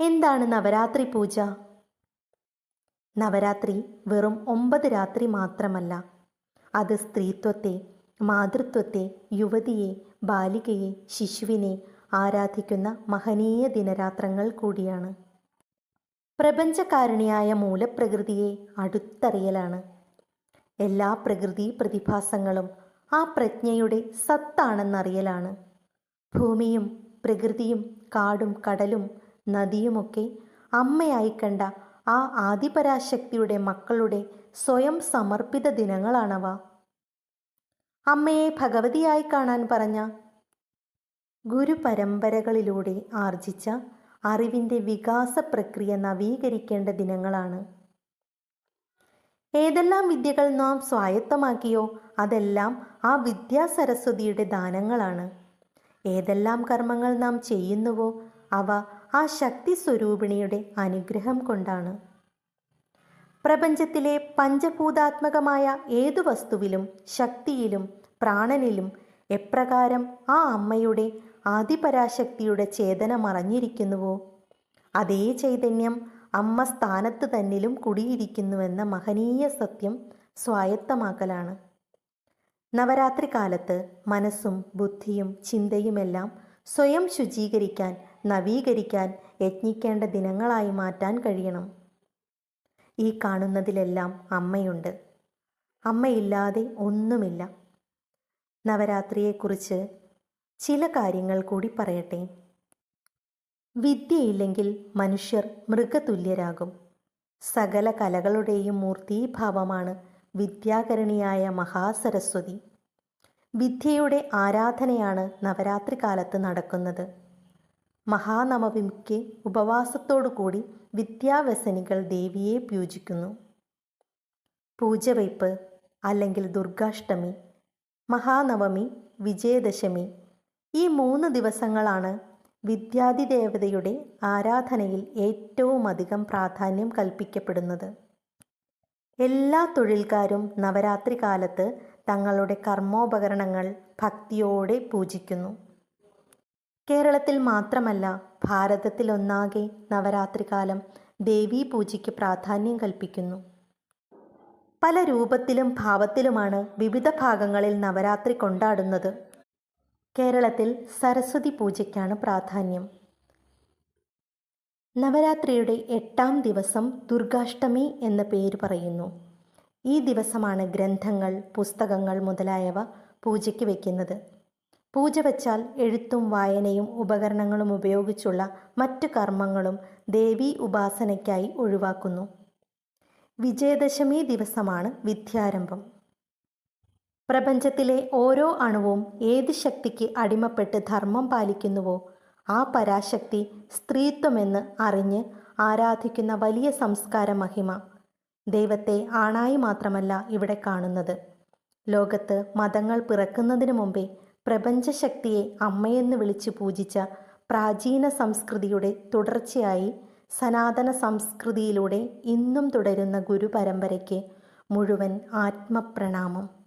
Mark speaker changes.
Speaker 1: എന്താണ് നവരാത്രി പൂജ? നവരാത്രി വെറും ഒമ്പത് രാത്രി മാത്രമല്ല. അത് സ്ത്രീത്വത്തെ മാതൃത്വത്തെ യുവതിയെ ബാലികയെ ശിശുവിനെ ആരാധിക്കുന്ന മഹനീയ ദിനരാത്രങ്ങൾ കൂടിയാണ്. പ്രപഞ്ചകാരുണിയായ മൂലപ്രകൃതിയെ അടുത്തറിയലാണ്. എല്ലാ പ്രകൃതി പ്രതിഭാസങ്ങളും ആ പ്രജ്ഞയുടെ സത്താണെന്നറിയലാണ്. ഭൂമിയും പ്രകൃതിയും കാടും കടലും നദിയുമൊക്കെ അമ്മയായി കണ്ട ആ ആദിപരാശക്തിയുടെ മക്കളുടെ സ്വയം സമർപ്പിത ദിനങ്ങളാണവ. അമ്മയെ ഭഗവതിയായി കാണാൻ പറഞ്ഞ ഗുരുപരമ്പരകളിലൂടെ ആർജിച്ച അറിവിന്റെ വികാസ പ്രക്രിയ നവീകരിക്കേണ്ട ദിനങ്ങളാണ്. ഏതെല്ലാം വിദ്യകൾ നാം സ്വായത്തമാക്കിയോ അതെല്ലാം ആ വിദ്യാസരസ്വതിയുടെ ദാനങ്ങളാണ്. ഏതെല്ലാം കർമ്മങ്ങൾ നാം ചെയ്യുന്നുവോ അവ ആ ശക്തി സ്വരൂപിണിയുടെ അനുഗ്രഹം കൊണ്ടാണ്. പ്രപഞ്ചത്തിലെ പഞ്ചഭൂതാത്മകമായ ഏതു വസ്തുവിലും ശക്തിയിലും പ്രാണനിലും എപ്രകാരം ആ അമ്മയുടെ ആദിപരാശക്തിയുടെ ചേതന മറഞ്ഞിരിക്കുന്നുവോ? അതേ ചൈതന്യം അമ്മ സ്ഥാനത്ത് തന്നിലും കുടിയിരിക്കുന്നുവെന്ന മഹനീയ സത്യം സ്വായത്തമാക്കലാണ്. നവരാത്രി കാലത്ത് മനസ്സും ബുദ്ധിയും ചിന്തയുമെല്ലാം സ്വയം ശുചീകരിക്കാൻ നവീകരിക്കാൻ യത്നിക്കേണ്ട ദിനങ്ങളായി മാറ്റാൻ കഴിയണം. ഈ കാണുന്നതിലെല്ലാം അമ്മയുണ്ട്. അമ്മയില്ലാതെ ഒന്നുമില്ല. നവരാത്രിയെക്കുറിച്ച് ചില കാര്യങ്ങൾ കൂടി പറയട്ടെ. വിദ്യയില്ലെങ്കിൽ മനുഷ്യർ മൃഗതുല്യരാകും. സകല കലകളുടെയും മൂർത്തീഭാവമാണ് വിദ്യാകരണിയായ മഹാസരസ്വതി. വിദ്യയുടെ ആരാധനയാണ് നവരാത്രി കാലത്ത് നടക്കുന്നത്. മഹാനവമിക്ക് ഉപവാസത്തോടുകൂടി വിദ്യാവ്യസനികൾ ദേവിയെ പൂജിക്കുന്നു. പൂജവയ്പ് അല്ലെങ്കിൽ ദുർഗാഷ്ടമി മഹാനവമി വിജയദശമി ഈ മൂന്ന് ദിവസങ്ങളാണ് വിദ്യാധിദേവതയുടെ ആരാധനയിൽ ഏറ്റവും അധികം പ്രാധാന്യം കൽപ്പിക്കപ്പെടുന്നത്. എല്ലാ തൊഴിൽക്കാരും നവരാത്രി കാലത്ത് തങ്ങളുടെ കർമ്മോപകരണങ്ങൾ ഭക്തിയോടെ പൂജിക്കുന്നു. കേരളത്തിൽ മാത്രമല്ല ഭാരതത്തിലൊന്നാകെ നവരാത്രികാലം ദേവീ പൂജയ്ക്ക് പ്രാധാന്യം കൽപ്പിക്കുന്നു. പല രൂപത്തിലും ഭാവത്തിലുമാണ് വിവിധ ഭാഗങ്ങളിൽ നവരാത്രി കൊണ്ടാടുന്നത്. കേരളത്തിൽ സരസ്വതി പൂജയ്ക്കാണ് പ്രാധാന്യം. നവരാത്രിയുടെ എട്ടാം ദിവസം ദുർഗാഷ്ടമി എന്ന പേര് പറയുന്നു. ഈ ദിവസമാണ് ഗ്രന്ഥങ്ങൾ പുസ്തകങ്ങൾ മുതലായവ പൂജയ്ക്ക് വയ്ക്കുന്നത്. പൂജ വച്ചാൽ എഴുത്തും വായനയും ഉപകരണങ്ങളും ഉപയോഗിച്ചുള്ള മറ്റ് കർമ്മങ്ങളും ദേവി ഉപാസനയ്ക്കായി ഒഴിവാക്കുന്നു. വിജയദശമി ദിവസമാണ് വിദ്യാരംഭം. പ്രപഞ്ചത്തിലെ ഓരോ അണുവും ഏത് ശക്തിക്ക് അടിമപ്പെട്ട് ധർമ്മം പാലിക്കുന്നുവോ ആ പരാശക്തി സ്ത്രീത്വമെന്ന് അറിഞ്ഞ് ആരാധിക്കുന്ന വലിയ സംസ്കാര മഹിമ ദൈവത്തെ ആണായി മാത്രമല്ല ഇവിടെ കാണുന്നത്. ലോകത്ത് മതങ്ങൾ പിറക്കുന്നതിന് മുമ്പേ പ്രപഞ്ചശക്തിയെ അമ്മയെന്ന് വിളിച്ചു പൂജിച്ച പ്രാചീന സംസ്കൃതിയുടെ തുടർച്ചയായി സനാതന സംസ്കൃതിയിലൂടെ ഇന്നും തുടരുന്ന ഗുരുപരമ്പരയ്ക്ക് മുഴുവൻ ആത്മപ്രണാമം.